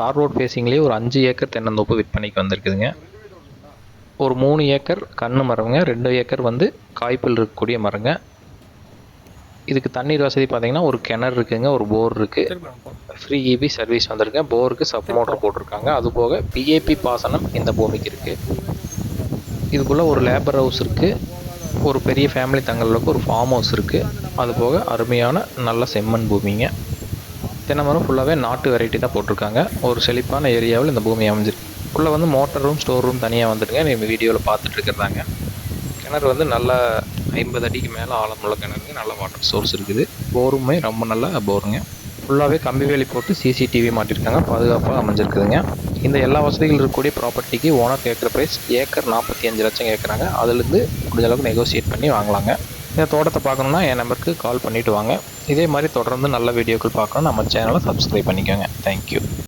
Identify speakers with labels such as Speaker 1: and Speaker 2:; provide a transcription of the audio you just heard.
Speaker 1: தார் ரோட் ஃபேஸிங்லேயே ஒரு அஞ்சு ஏக்கர் தென்னந்தோப்பு விற்பனைக்கு வந்திருக்குதுங்க. ஒரு மூணு ஏக்கர் கன்று மரங்க ரெண்டு ஏக்கர் வந்து காய்ப்பில் இருக்கக்கூடிய மரங்க. இதுக்கு தண்ணீர் வசதி பார்த்தீங்கன்னா ஒரு கிணறு இருக்குங்க ஒரு போர் இருக்குது ஃப்ரீ இபி சர்வீஸ் வந்திருக்கு. போருக்கு சப் மோட்டர் போட்டிருக்காங்க. அது போக பிஏபி பாசனம் இந்த பூமிக்கு இருக்குது இதுக்குள்ளே ஒரு லேபர் ஹவுஸ் இருக்குது ஒரு பெரிய ஃபேமிலி தங்களுக்கு ஒரு ஃபார்ம் ஹவுஸ் இருக்குது அது போக அருமையான நல்ல செம்மண் பூமிங்க. தென்னை மரம் ஃபுல்லாகவே நாட்டு வெரைட்டி தான் போட்டிருக்காங்க. ஒரு செழிப்பான ஏரியாவில் இந்த பூமி அமைஞ்சிருக்கு உள்ளே வந்து மோட்டர் ரூம் ஸ்டோர் ரூம் தனியாக வந்துட்டுங்க. நீங்கள் வீடியோவில் பார்த்துட்டு இருக்கிறாங்க கிணறு வந்து நல்லா ஐம்பது அடிக்கு மேலே ஆழமுள்ள கிணறுங்க. நல்ல வாட்டர் சோர்ஸ் இருக்குது. போருமே ரொம்ப நல்லா போருங்க. ஃபுல்லாகவே கம்பி வேலி போட்டு சிசிடிவி மாட்டிருக்காங்க. பாதுகாப்பாக அமைஞ்சிருக்குதுங்க. இந்த எல்லா வசதிகள் இருக்கக்கூடிய ப்ராப்பர்ட்டிக்கு ஓனர் கேட்குற ப்ரைஸ் ஏக்கர் நாற்பத்தி அஞ்சு லட்சம் கேட்குறாங்க. அதுலேருந்து முடிஞ்ச அளவுக்கு நெகோசியேட் பண்ணி வாங்கலாங்க. இந்த தோட்டத்தை பார்க்கணுன்னா என் நம்பருக்கு கால் பண்ணிவிட்டு வாங்க. இதே மாதிரி தொடர்ந்து நல்ல வீடியோக்கள் பார்க்கணும். நம்ம சேனலை சப்ஸ்கிரைப் பண்ணிக்கோங்க. தேங்க்யூ